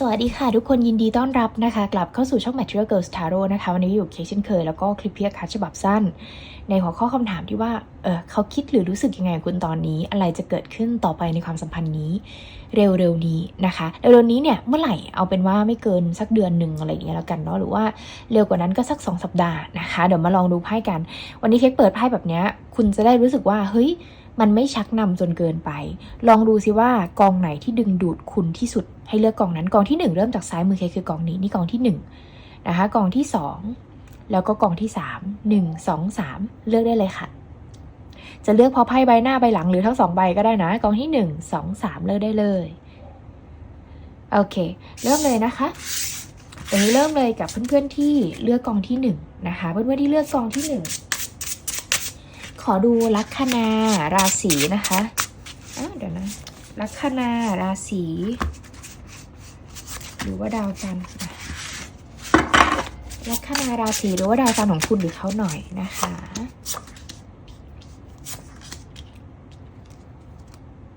สวัสดีค่ะ ทุกคนยินดีต้อนรับนะคะ กลับเข้าสู่ช่อง Material Girls Tarot นะคะ วันนี้อยู่เคเช่นเคย แล้วก็คลิปเพียคัดฉบับสั้น ในหัวข้อคำถามที่ว่าเออเขาคิดหรือรู้สึกยังไงคุณตอนนี้ อะไรจะเกิดขึ้นต่อไปในความสัมพันธ์นี้ เร็วๆนี้นะคะเร็วๆนี้เนี่ยเมื่อไหร่เอาเป็นว่าไม่เกินสักเดือนหนึ่งอะไรอย่างเงี้ยแล้วกันเนาะหรือว่าเร็วกว่านั้นก็สัก 2 สัปดาห์นะคะ เดี๋ยวมาลองดูไพ่กัน วันนี้เค้กเปิดไพ่แบบเนี้ยคุณจะได้รู้สึกว่าเฮ้ย มันไม่ชักนำจนเกินไป ลองดูซิว่ากองไหนที่ดึงดูดคุณที่สุด ให้เลือกกองนั้นกองที่ 1 เริ่มจากซ้ายมือเคคือกองนี้นี่กองที่1นะคะกองที่ 2 แล้วก็กองที่ 3 1 2 3 เลือกได้เลยค่ะ จะเลือกพราะไพ่ใบหน้าใบหลังหรือทั้งสองใบก็ได้นะ กองที่ 1 2 3 เลือกได้เลยโอเค เริ่มเลยนะคะเดี๋ยวเริ่มเลยกับเพื่อนๆที่เลือกกองที่1นะคะเพื่อนๆที่เลือกกองที่ 1 อดูลัคนาราศีนะคะเดี๋ยวนะ ลัคนาราศีหรือว่าดาวจันทร์ลัคนาราศีหรือว่าดาวจันทร์ของคุณหรือเขาหน่อยนะคะ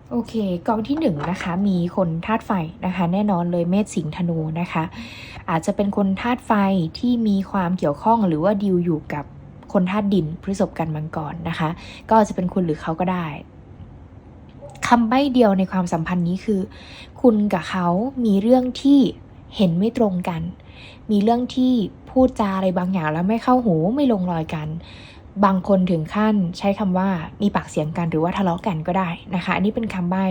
โอเคกองที่หนึ่งนะคะมีคนธาตุไฟนะคะแน่นอนเลยเมษสิงห์ธนูนะคะ อาจจะเป็นคนธาตุไฟที่มีความเกี่ยวข้องหรือว่าดีลอยู่กับ คนธาตุดินพฤษภกันมังกรนะคะ ก็จะเป็นคุณหรือเขาก็ได้คำใบ้เดียวในความสัมพันธ์นี้คือ คุณกับเขามีเรื่องที่เห็นไม่ตรงกัน มีเรื่องที่พูดจาอะไรบางอย่างแล้วไม่เข้าหูไม่ลงรอยกัน บางคนถึงขั้นใช้คำว่ามีปากเสียงกันหรือว่าทะเลาะกันก็ได้นะคะ อันนี้เป็นคำใบ้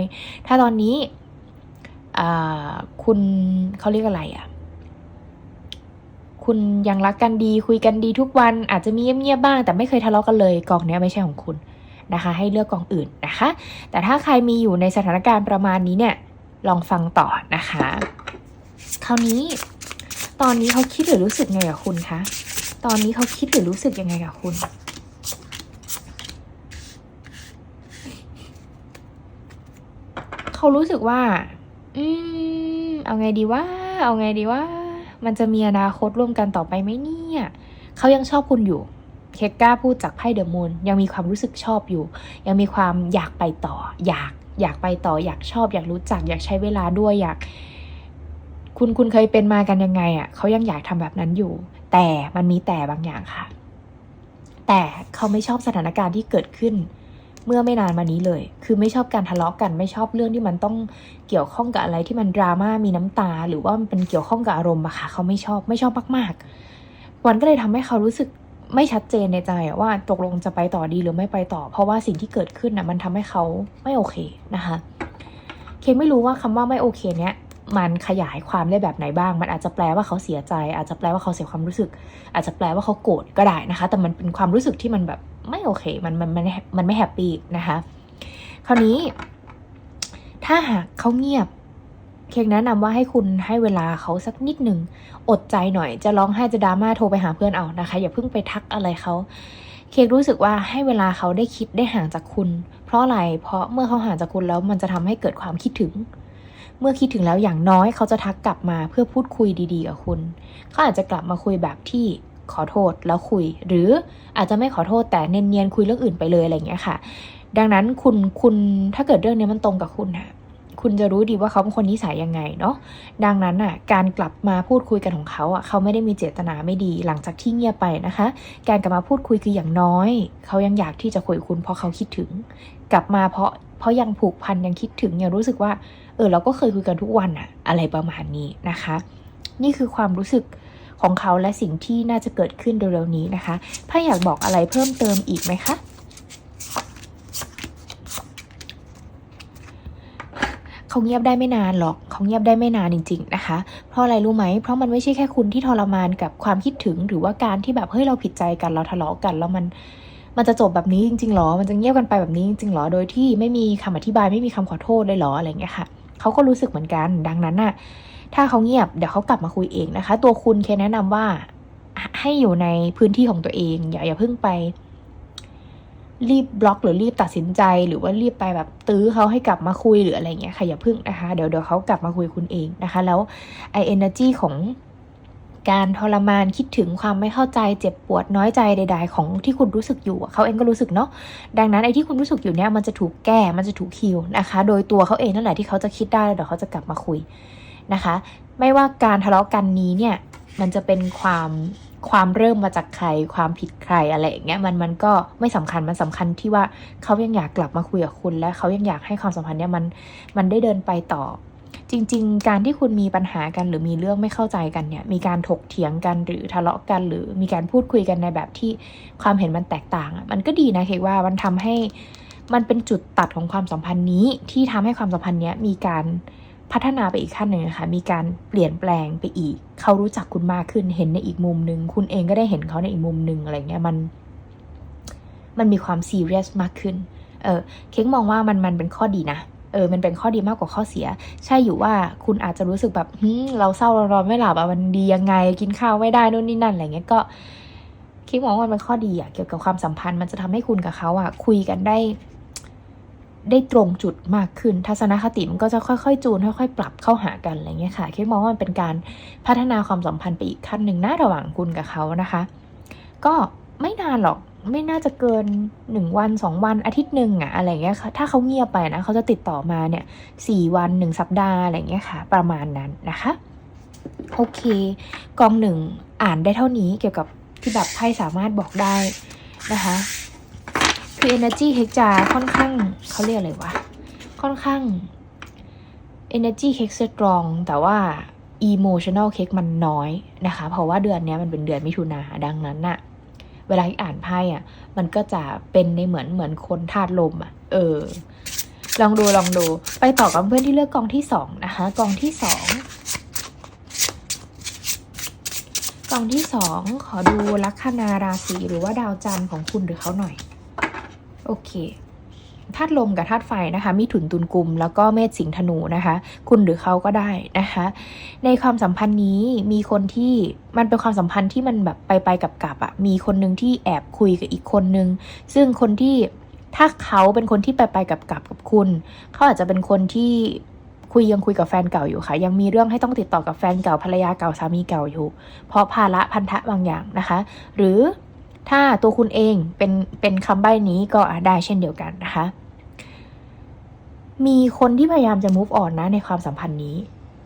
ถ้าตอนนี้คุณเขาเรียกอะไรอะ่ะ คุณยังรักกันดีคุยกันดีทุกวันอาจจะมีเงียบๆบ้าง แต่ไม่เคยทะเลาะกันเลยกองนี้ไม่ใช่ของคุณนะคะ ให้เลือกกองอื่นนะคะ แต่ถ้าใครมีอยู่ในสถานการณ์ประมาณนี้เนี่ยลองฟังต่อนะคะ คราวนี้ ตอนนี้เขาคิดหรือรู้สึกไงกับคุณคะตอนนี้เขาคิดหรือรู้สึกยังไงกับคุณเขารู้สึกว่า อืม เอาไงดีว่า เอาไงดีว่า มันจะมีอนาคตร่วมกันต่อไปไหมเนี่ย เขายังชอบคุณอยู่ เคก้าพูดจากไพ่เดอะมูนยังมีความรู้สึกชอบอยู่ ยังมีความอยากไปต่อ อยากอยากไปต่อ อยากชอบ อยากรู้จัก อยากใช้เวลาด้วยอยาก คุณคุณเคยเป็นมากันยังไงอะ่ะเขายังอยากทำแบบนั้นอยู่ แต่มันมีแต่บางอย่างค่ะ แต่เขาไม่ชอบสถานการณ์ที่เกิดขึ้น เมื่อไม่นานมานี้เลย คือไม่ชอบการทะเลาะกัน ไม่ชอบเรื่องที่มันต้องเกี่ยวข้องกับอะไรที่มันดราม่ามีน้ำตา หรือว่ามันเป็นเกี่ยวข้องกับอารมณ์อะค่ะ เขาไม่ชอบไม่ชอบมากๆ วันก็เลยทำให้เขารู้สึกไม่ชัดเจนในใจว่าตกลงจะไปต่อดีหรือไม่ไปต่อ เพราะว่าสิ่งที่เกิดขึ้นอะมันทำให้เขาไม่โอเคนะคะ เคไม่รู้ว่าคำว่าไม่โอเคเนี้ย มันขยายความได้แบบไหนบ้าง มันอาจจะแปลว่าเขาเสียใจ อาจจะแปลว่าเขาเสียความรู้สึก อาจจะแปลว่าเขาโกรธก็ได้นะคะ แต่มันเป็นความรู้สึกที่มันแบบไม่โอเค มันมันมันมันไม่แฮปปี้นะคะ คราวนี้ ถ้าหากเขาเงียบ เค้กแนะนำว่าให้คุณให้เวลาเขาสักนิดหนึ่ง อดใจหน่อย จะร้องไห้จะดราม่าโทรไปหาเพื่อนเอานะคะ อย่าเพิ่งไปทักอะไรเขาเค้กรู้สึกว่าให้เวลาเขาได้คิดได้ห่างจากคุณ เพราะอะไร เพราะเมื่อเขาห่างจากคุณแล้วมันจะทำให้เกิดความคิดถึง เมื่อคิดถึงแล้วอย่างน้อยเขาจะทักกลับมาเพื่อพูดคุยดีๆกับคุณ เขาอาจจะกลับมาคุยแบบที่ขอโทษแล้วคุย หรืออาจจะไม่ขอโทษแต่เนียนๆคุยเรื่องอื่นไปเลยอะไรอย่างเงี้ยค่ะ ดังนั้นคุณคุณถ้าเกิดเรื่องนี้มันตรงกับคุณค่ะคุณจะรู้ดีว่าเขาเป็นคนนิสัยยังไงเนาะดังนั้นอะการกลับมาพูดคุยกันของเขาอะเขาไม่ได้มีเจตนาไม่ดีหลังจากที่เงียบไปนะคะ การกลับมาพูดคุยคืออย่างน้อย เขายังอยากที่จะคุยกับคุณเพราะเขาคิดถึง กลับมาเพราะเพราะยังผูกพันยังคิดถึงยังรู้สึกว่า ออเราก็เคยคุยกันทุกวันอะอะไรประมาณนี้นะคะ นี่คือความรู้สึกของเขาและสิ่งที่น่าจะเกิดขึ้นเร็วๆนี้นะคะถ้าอยากบอกอะไรเพิ่มเติมอีกไหมคะเขาเงียบได้ไม่นานหรอก เขาเงียบได้ไม่นานจริง ๆ นะคะ เพราะอะไรรู้ไหม เพราะมันไม่ใช่แค่คุณที่ทรมานกับความคิดถึง หรือว่าการที่แบบเฮ้ยเราผิดใจกันเราทะเลาะกันแล้วมัน มันจะจบแบบนี้จริงๆหรอ มันจะเงียบกันไปแบบนี้จริงๆหรอ โดยที่ไม่มีคำอธิบายไม่มีคำขอโทษเลยหรออะไรอย่างเงี้ยค่ะ เขาก็รู้สึกเหมือนกัน ดังนั้นน่ะ ถ้าเขาเงียบเดี๋ยวเขากลับมาคุยเองนะคะ ตัวคุณเคแนะนำว่าให้อยู่ในพื้นที่ของตัวเอง อย่าอย่าเพิ่งไป รีบบล็อกหรือรีบตัดสินใจ หรือว่ารีบไปแบบตื้อเขาให้กลับมาคุยหรืออะไรเงี้ยค่ะอย่าเพิ่งนะคะ เดี๋ยวเดี๋ยวเขากลับมาคุยคุณเองนะคะ แล้วไอเอเนอร์จีของ การทรมานคิดถึงความไม่เข้าใจเจ็บปวดน้อยใจใด ๆ ของที่คุณรู้สึกอยู่เขาเองก็รู้สึกเนาะดังนั้นไอ้ที่คุณรู้สึกอยู่เนี่ยมันจะถูกแก้มันจะถูกฮิวนะคะ โดยตัวเขาเองนั่นแหละที่เขาจะคิดได้แล้วเดี๋ยวเขาจะกลับมาคุยนะคะ ไม่ว่าการทะเลาะกันนี้เนี่ยมันจะเป็นความความเริ่มมาจากใครความผิดใครอะไรอย่างเงี้ยมันมันก็ไม่สำคัญมันสำคัญที่ว่าเขายังอยากกลับมาคุยกับคุณ และเขายังอยากให้ความสัมพันธ์เนี่ยมันมันได้เดินไปต่อ จริง ๆ การที่คุณมีปัญหากันหรือมีเรื่องไม่เข้าใจกันเนี่ย มีการถกเถียงกันหรือทะเลาะกัน หรือมีการพูดคุยกันในแบบที่ความเห็นมันแตกต่างอะมันก็ดีนะเคกว่ามันทำให้มันเป็นจุดตัดของความสัมพันธ์นี้ที่ทำให้ความสัมพันธ์เนี้ยมีการพัฒนาไปอีกขั้นหนึ่งนะคะมีการเปลี่ยนแปลงไปอีก เขารู้จักคุณมากขึ้น เห็นในอีกมุมหนึ่ง คุณเองก็ได้เห็นเขาในอีกมุมหนึ่งอะไรเงี้ย มัน มันมีความซีเรียสมากขึ้น เออ เค้กมองว่ามันมันเป็นข้อดีนะ เออมันเป็นข้อดีมากกว่าข้อเสีย ใช่อยู่ว่าคุณอาจจะรู้สึกแบบเราเศร้าเรานอนไม่หลับอะมันดียังไง กินข้าวไม่ได้นู่นนี่นั่นอะไรเงี้ยก็คิดมองว่ามันเป็นข้อดีอะเกี่ยวกับความสัมพันธ์มันจะทำให้คุณกับเขาอะคุยกันได้ ได้ตรงจุดมากขึ้น ทัศนคติมันก็จะค่อยๆ จูนค่อยๆ ปรับเข้าหากันอะไรเงี้ยค่ะคิดมองว่ามันเป็นการพัฒนาความสัมพันธ์ไปอีกขั้นหนึ่งนะระหว่างคุณกับเขานะคะ ก็ไม่นานหรอก ไม่น่าจะเกินหนึ่งวันสองวันอาทิตย์หนึ่งอะอะไรเงี้ยค่ะถ้าเขาเงียบไปนะเขาจะติดต่อมาเนี่ยสี่วันหนึ่งสัปดาห์อะไรเงี้ยค่ะ ประมาณนั้นนะคะโอเค กองหนึ่งอ่านได้เท่านี้เกี่ยวกับที่แบบไพ่สามารถบอกได้นะคะคือ energy เฮกจะค่อนข้างเขาเรียกอะไรวะค่อนข้าง energy เฮก strong แต่ว่า emotional เค้กมันน้อยนะคะ เพราะว่าเดือนนี้มันเป็นเดือนมิถุนาดังนั้นน่ะ เวลาที่อ่านไพ่อะ มันก็จะเป็นในเหมือนเหมือนคนธาตุลมอะ เออ ลองดูลองดู ไปต่อกับเพื่อนที่เลือกกองที่สองนะคะ กองที่สองกองที่สองขอดูลัคนาราศีหรือว่าดาวจันทร์ของคุณหรือเขาหน่อย โอเค ธาตุลมกับธาตุไฟนะคะมีถุนตุนกลุ่มแล้วก็เมษสิงห์ธนูนะคะ คุณหรือเขาก็ได้นะคะ ในความสัมพันธ์นี้มีคนที่มันเป็นความสัมพันธ์ที่มันแบบไปไปกับกับอะมีคนหนึ่งที่แอบคุยกับอีกคนนึง ซึ่งคนที่ถ้าเขาเป็นคนที่ไปไปกับกับกับคุณ เขาอาจจะเป็นคนที่คุยยังคุยกับแฟนเก่าอยู่ค่ะ ยังมีเรื่องให้ต้องติดต่อกับแฟนเก่าภรรยาเก่าสามีเก่าอยู่ เพราะภาระพันธะบางอย่างนะคะ หรือ ถ้าตัวคุณเองเป็นเป็นคำใบ้นี้ก็ได้เช่นเดียวกันนะคะ มีคนที่พยายามจะ move on นะในความสัมพันธ์นี้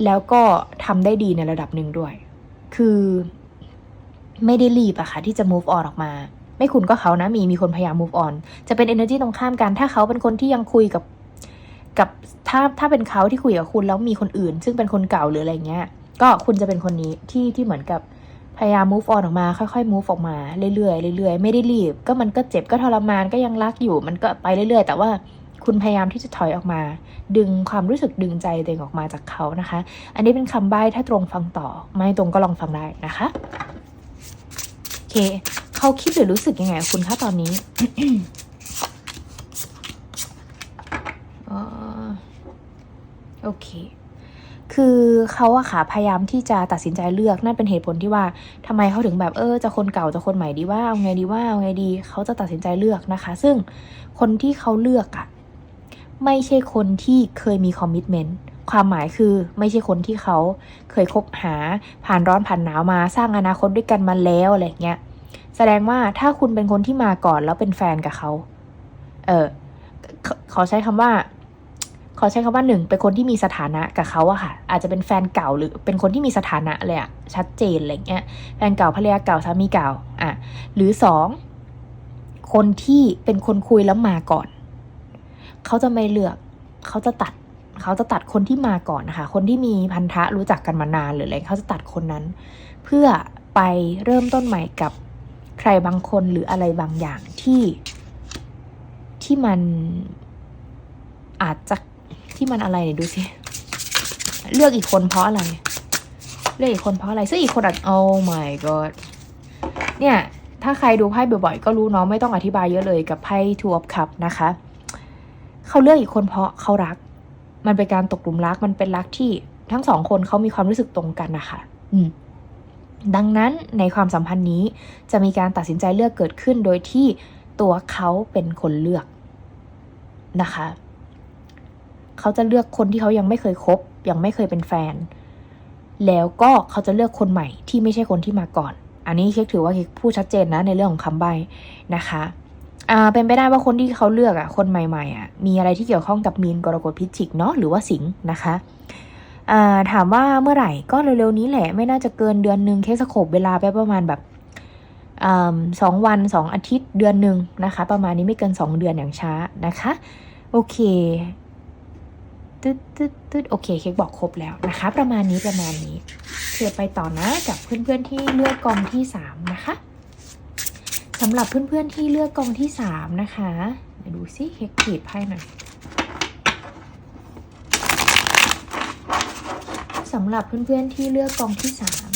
แล้วก็ทำได้ดีในระดับหนึ่งด้วย คือไม่ได้รีบอะค่ะที่จะ move on ออกมา ไม่คุณก็เขานะมีมีคนพยายาม move on จะเป็น energy ตรงข้ามกัน ถ้าเขาเป็นคนที่ยังคุยกับกับถ้าถ้าเป็นเขาที่คุยกับคุณแล้วมีคนอื่น ซึ่งเป็นคนเก่าหรืออะไรเงี้ย ก็คุณจะเป็นคนนี้ที่ที่เหมือนกับ พยายาม move on ออกมาค่อยๆ move ออกมาเรื่อยๆเรื่อยๆไม่ได้รีบ ก็มันก็เจ็บก็ทรมานก็ยังรักอยู่ มันก็ไปเรื่อยๆ แต่ว่าคุณพยายามที่จะถอยออกมา ดึงความรู้สึกดึงใจตัวเองออกมาจากเขานะคะ อันนี้เป็นคำใบ้ถ้าตรงฟังต่อ ไม่ตรงก็ลองฟังได้นะคะโอเคเขาคิดหรือรู้สึกยังไงคุณคะตอนนี้โอเค คือเขาอะค่ะพยายามที่จะตัดสินใจเลือกนั่นเป็นเหตุผลที่ว่าทำไมเขาถึงแบบเออจะคนเก่าจะคนใหม่ดีว่าเอาไงดีว่าเอาไงดีเขาจะตัดสินใจเลือกนะคะ ซึ่งคนที่เขาเลือกอะไม่ใช่คนที่เคยมีคอมมิชเมนต์ความหมายคือไม่ใช่คนที่เขาเคยคบหาผ่านร้อนผ่านหนาวมาสร้างอนาคตด้วยกันมาแล้วอะไรเงี้ยแสดงว่าถ้าคุณเป็นคนที่มาก่อนแล้วเป็นแฟนกับเขา เออขอขอใช้คำว่า ขอใช้คำว่าหนึ่งเป็นคนที่มีสถานะกับเขาอะค่ะ อาจจะเป็นแฟนเก่าหรือเป็นคนที่มีสถานะเลยอะชัดเจนอะไรเงี้ยแฟนเก่าภรรยาเก่าสามีเก่าอะหรือสองคนที่เป็นคนคุยแล้วมาก่อน เขาจะไม่เลือกเขาจะตัดเขาจะตัดคนที่มาก่อนนะคะ คนที่มีพันธะรู้จักกันมานานหรืออะไรเขาจะตัดคนนั้น เพื่อไปเริ่มต้นใหม่กับใครบางคนหรืออะไรบางอย่างที่ที่มันอาจจะ ที่มันอะไรเนี่ยดูสิ เลือกอีกคนเพราะอะไร เลือกอีกคนเพราะอะไร ซึ่งอีกคนอาจ oh my god เนี่ย ถ้าใครดูไพ่บ่อยๆ ก็รู้เนาะไม่ต้องอธิบายเยอะเลยกับไพ่ two of cup นะคะ เขาเลือกอีกคนเพราะเขารัก มันเป็นการตกหลุมรัก มันเป็นรักที่ทั้งสองคนเขามีความรู้สึกตรงกันนะคะ อืมดังนั้นในความสัมพันธ์นี้จะมีการตัดสินใจเลือกเกิดขึ้นโดยที่ตัวเขาเป็นคนเลือกนะคะ เขาจะเลือกคนที่เขายังไม่เคยคบ ยังไม่เคยเป็นแฟน แล้วก็เขาจะเลือกคนใหม่ที่ไม่ใช่คนที่มาก่อน อันนี้เค้กถือว่าเค้กพูดชัดเจนนะในเรื่องของคำใบ้นะคะอ่าเป็นไปได้ว่าคนที่เขาเลือกอะคนใหม่ๆอะมีอะไรที่เกี่ยวข้องกับมีนกรกฎพิจิกเนาะหรือว่าสิงห์นะคะอ่าถามว่าเมื่อไหร่ก็เร็วๆนี้แหละ ไม่น่าจะเกินเดือนหนึ่งเคสโคบเวลาไปประมาณแบบอสองวันสองอาทิตย์เดือนหนึ่งนะคะ ประมาณนี้ไม่เกินสองเดือนอย่างช้านะคะ โอเค ตึ๊ดตึ๊ดตึ๊ดโอเคเค้กบอกครบแล้วนะคะ ประมาณนี้ประมาณนี้เพื่อไปต่อนะกับเพื่อนๆที่เลือกกองที่สามนะคะสำหรับเพื่อนๆที่เลือกกองที่สามนะคะดูซิเค้กกรีดไพ่หน่อยสำหรับเพื่อนๆที่เลือกกองที่สาม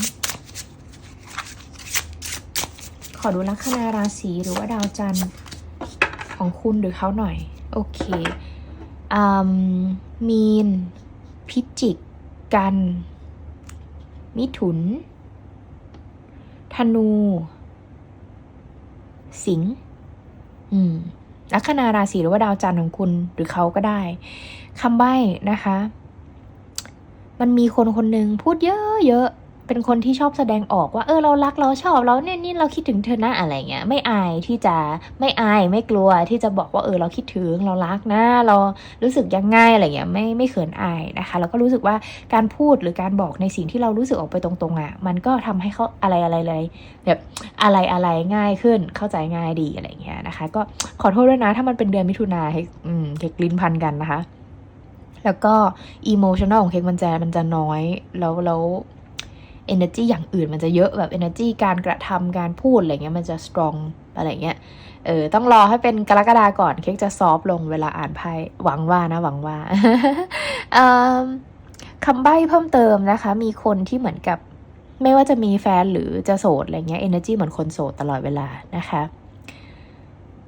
ขอดูลัคนาราศีหรือว่าดาวจันทร์ของคุณหรือเขาหน่อย โอเค มมีน พิจิก กัน มิถุน ธนู สิงห์อืมลัคนาราศีหรือว่าดาวจันทร์ของคุณหรือเขาก็ได้คำใบ้นะคะ มันมีคนคนหนึ่งพูดเยอะๆ เป็นคนที่ชอบแสดงออกว่าเออเรารักเราชอบเราเนี่ยนี่เราคิดถึงเธอนะอะไรเงี้ยไม่อายที่จะไม่อายไม่กลัวที่จะบอกว่าเออเราคิดถึงเรารักนะเรารู้สึกยังไงอะไรเงี้ยไม่ไม่เขินอายนะคะ แล้วก็รู้สึกว่าการพูดหรือการบอกในสิ่งที่เรารู้สึกออกไปตรงๆอะมันก็ทำให้เขาอะไรอะไรเลยแบบอะไรอะไรง่ายขึ้นเข้าใจง่ายดีอะไรเงี้ยนะคะ ก็ขอโทษด้วยนะถ้ามันเป็นเดือนมิถุนาให้อืมเทคลิ้นพันกันนะคะ แล้วก็อีโมชัน a ลของเค้กมันจะมันจะน้อยแล้วแล้ว energy อย่างอื่นมันจะเยอะแบบ energy การกระทำการพูดอะไรเงี้ยมันจะ strong อะไรเงี้ยเออต้องรอให้เป็นกรกฎาก่อนเค้กจะซอฟลงเวลาอ่านไพ่หวังว่านะหวังว่าคำใบ้เพิ่มเติมนะคะ มีคนที่เหมือนกับไม่ว่าจะมีแฟนหรือจะโสดอะไรเงี้ย energy เหมือนคนโสดตลอดเวลานะคะ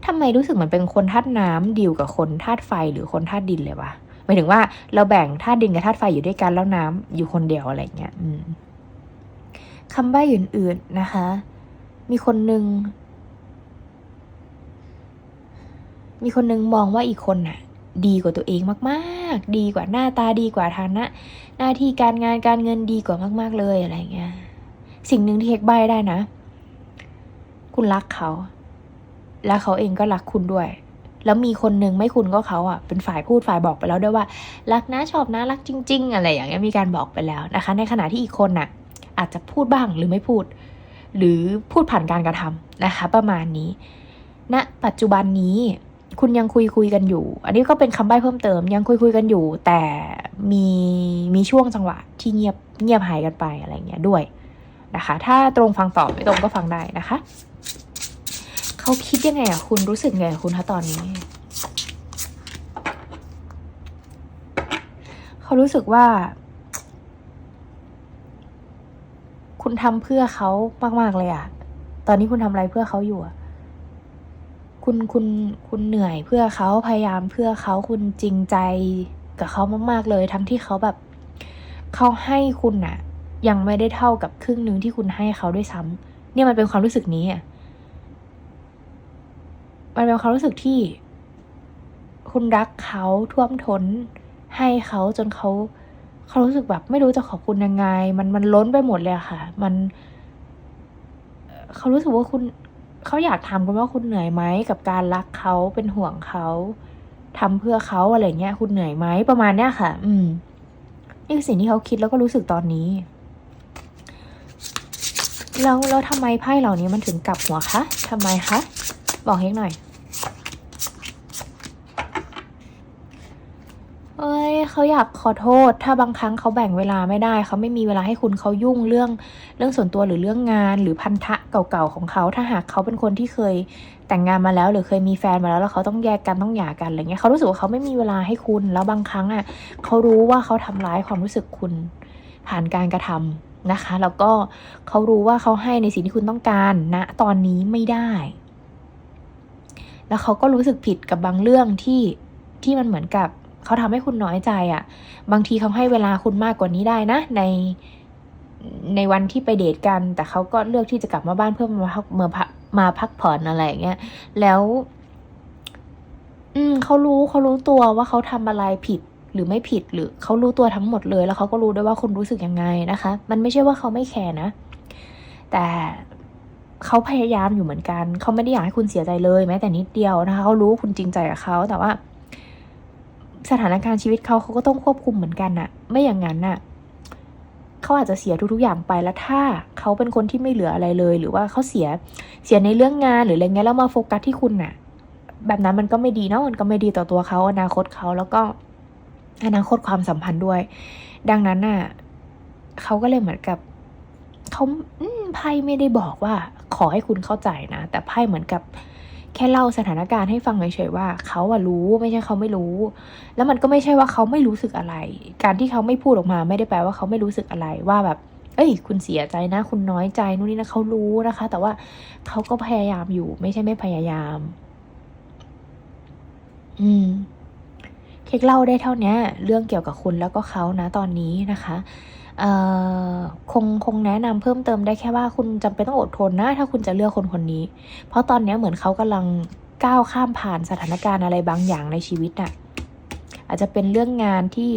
ทำไมรู้สึกเหมือนเป็นคนธาตุน้ำดีลกับคนธาตุไฟหรือคนธาตุดินเลยวะหมายถึงว่าเราแบ่งธาตุดินกับธาตุไฟอยู่ด้วยกันแล้วน้ำอยู่คนเดียวอะไรเงี้ยอืม คำใบ้อื่นๆนะคะ มีคนหนึ่ง มีคนนึงมองว่าอีกคนน่ะ ดีกว่าตัวเองมากๆ ดีกว่าหน้าตาดีกว่าฐานะ หน้าที่การงานการเงินดีกว่ามากๆเลยอะไรเงี้ย สิ่งหนึ่งที่เค้กใบ้ได้นะ คุณรักเขา และเขาเองก็รักคุณด้วยแล้วมีคนหนึ่งไม่คุณก็เขาอะเป็นฝ่ายพูดฝ่ายบอกไปแล้วด้วยว่า รักนะชอบนะรักจริง ๆ อะไรอย่างเงี้ยมีการบอกไปแล้วนะคะ ในขณะที่อีกคนน่ะ อาจจะพูดบ้างหรือไม่พูด หรือพูดผ่านการกระทำนะคะ ประมาณนี้ณนะปัจจุบันนี้คุณยังคุยคุยกันอยู่ อันนี้ก็เป็นคำใบ้เพิ่มเติม ยังคุยคุยกันอยู่ แต่มีมีช่วงจังหวะที่เงียบเงียบหายกันไปอะไรเงี้ยด้วยนะคะ ถ้าตรงฟังตอบไม่ตรงก็ฟังได้นะคะ เขาคิดยังไงอะคุณรู้สึกไงคุณคะตอนนี้ เขารู้สึกว่า คุณทำเพื่อเขามากๆเลยอะตอนนี้คุณทำอะไรเพื่อเขาอยู่อะคุณคุณคุณเหนื่อยเพื่อเขาพยายามเพื่อเขาคุณจริงใจกับเขามากๆเลย ทั้งที่เขาแบบเขาให้คุณอะยังไม่ได้เท่ากับครึ่งหนึ่งที่คุณให้เขาด้วยซ้ำเนี่ยมันเป็นความรู้สึกนี้อะมันเป็นความรู้สึกที่ คุณรักเขาท่วมท้นให้เขาจนเขา เขารู้สึกแบบไม่รู้จะขอบคุณยังไง มันมันล้นไปหมดเลยค่ะ มันเขารู้สึกว่าคุณเขาอยากถามคุณว่าคุณเหนื่อยไหมกับการรักเขาเป็นห่วงเขาทำเพื่อเขาอะไรเงี้ย คุณเหนื่อยไหมประมาณเนี้ยค่ะ อืมนี่คือสิ่งที่เขาคิดแล้วก็รู้สึกตอนนี้ แล้วแล้วทำไมไพ่เหล่านี้มันถึงกลับหัวคะทำไมคะ บอกเฮกหน่อย เอ้ย เขาอยากขอโทษ ถ้าบางครั้งเขาแบ่งเวลาไม่ได้ เขาไม่มีเวลาให้คุณเขายุ่งเรื่องเรื่องส่วนตัวหรือเรื่องงาน หรือพันธะเก่าๆของเขา ถ้าหากเขาเป็นคนที่เคยแต่งงานมาแล้ว หรือเคยมีแฟนมาแล้วแล้วเขาต้องแยกกันต้องหย่ากันอะไรเงี้ยเขารู้สึกว่าเขาไม่มีเวลาให้คุณ แล้วบางครั้งอะเขารู้ว่าเขาทำร้ายความรู้สึกคุณ ผ่านการกระทำนะคะ แล้วก็เขารู้ว่าเขาให้ในสิ่งที่คุณต้องการณนะตอนนี้ไม่ได้ แล้วเขาก็รู้สึกผิดกับบางเรื่องที่ที่มันเหมือนกับ เขาทำให้คุณน้อยใจอะ่ะ บางทีเขาให้เวลาคุณมากกว่านี้ได้นะ ในในวันที่ไปเดทกัน แต่เขาก็เลือกที่จะกลับมาบ้านเพื่อมาพักมาพักมาพักผ่อนอะไรอย่างเงี้ยแล้ว อืมเขารู้เขารู้ตัวว่าเขาทำอะไรผิดหรือไม่ผิดหรือเขารู้ตัวทั้งหมดเลย แล้วเขาก็รู้ด้วยว่าคุณรู้สึกยังไงนะคะ มันไม่ใช่ว่าเขาไม่แคร์นะ แต่เขาพยายามอยู่เหมือนกัน เขาไม่ได้อยากให้คุณเสียใจเลยแม้แต่นิดเดียวนะคะเขารู้ว่าคุณจริงใจกับเขาแต่ว่า สถานการณ์ชีวิตเขาเขาก็ต้องควบคุมเหมือนกันน่ะ ไม่อย่างนั้นน่ะเขาอาจจะเสียทุกๆอย่างไปแล้วถ้าเขาเป็นคนที่ไม่เหลืออะไรเลย หรือว่าเขาเสียเสียในเรื่องงานหรืออะไรเงี้ยแล้วมาโฟกัสที่คุณน่ะ แบบนั้นมันก็ไม่ดีเนาะมันก็ไม่ดีต่อตัวเขาอนาคตเขาแล้วก็อนาคตความสัมพันธ์ด้วย ดังนั้นน่ะเขาก็เลยเหมือนกับเขาไพ่ไม่ได้บอกว่าขอให้คุณเข้าใจนะ แต่ไพ่เหมือนกับ แค่เล่าสถานการณ์ให้ฟังเฉยๆว่าเขาอะรู้ไม่ใช่เขาไม่รู้ แล้วมันก็ไม่ใช่ว่าเขาไม่รู้สึกอะไร การที่เขาไม่พูดออกมา ไม่ได้แปลว่าเขาไม่รู้สึกอะไรว่าแบบ เอ้ย คุณเสียใจนะ คุณน้อยใจนู่นนี่นะเขารู้นะคะ แต่ว่าเขาก็พยายามอยู่ ไม่ใช่ไม่พยายาม อืม เค้กเล่าได้เท่านี้เรื่องเกี่ยวกับคุณแล้วก็เขานะตอนนี้นะคะ คงคงแนะนำเพิ่มเติมได้แค่ว่าคุณจำเป็นต้องอดทนนะ ถ้าคุณจะเลือกคนคนนี้ เพราะตอนนี้เหมือนเขากำลังก้าวข้ามผ่านสถานการณ์อะไรบางอย่างในชีวิตน่ะ อาจจะเป็นเรื่องงานที่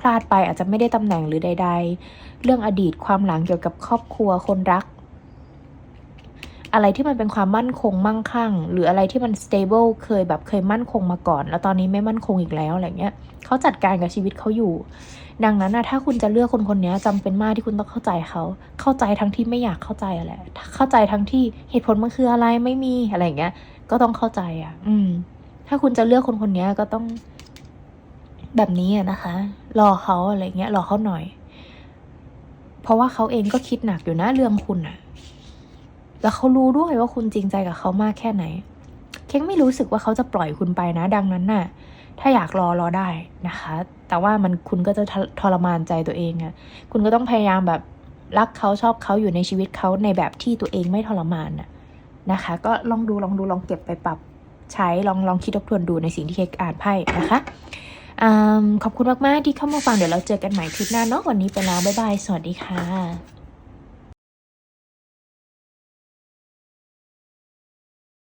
พลาดไปอาจจะไม่ได้ตำแหน่งหรือใด ๆ เรื่องอดีตความหลังเกี่ยวกับครอบครัวคนรัก อะไรที่มันเป็นความมั่นคงมั่งคั่ง หรืออะไรที่มัน stable เคยแบบเคยมั่นคงมาก่อน แล้วตอนนี้ไม่มั่นคงอีกแล้วอะไรเงี้ยเขาจัดการกับชีวิตเขาอยู่ ดังนั้นนะถ้าคุณจะเลือกคนคนนี้จำเป็นมากที่คุณต้องเข้าใจเขาเข้าใจทั้งที่ไม่อยากเข้าใจอะไรเข้าใจทั้งที่เหตุผลมันคืออะไรไม่มีอะไรเงี้ย ก็ต้องเข้าใจอะ อืม ถ้าคุณจะเลือกคนคนนี้ก็ต้อง แบบนี้นะคะ รอเขาอะไรเงี้ยรอเขาหน่อย เพราะว่าเขาเองก็คิดหนักอยู่นะเรื่องคุณอะ แล้วเขารู้ด้วยว่าคุณจริงใจกับเขามากแค่ไหน เค้งไม่รู้สึกว่าเขาจะปล่อยคุณไปนะ ดังนั้นน่ะ ถ้าอยากรอรอได้นะคะ แต่ว่ามันคุณก็จะททรมานใจตัวเองอะคุณก็ต้องพยายามแบบรักเขาชอบเขาอยู่ในชีวิตเขาในแบบที่ตัวเองไม่ทรมานน่ะนะคะ ก็ลองดูลองดูลองเก็บไปปรับใช้ลองลองคิดทบทวนดูในสิ่งที่เค้กอ่านไพ่นะคะอขอบคุณมาก ๆ ที่เข้ามาฟัง เดี๋ยวเราเจอกันใหม่คลิปหน้าเนาะวันนี้ไปแล้ว บ๊ายบาย สวัสดีค่ะ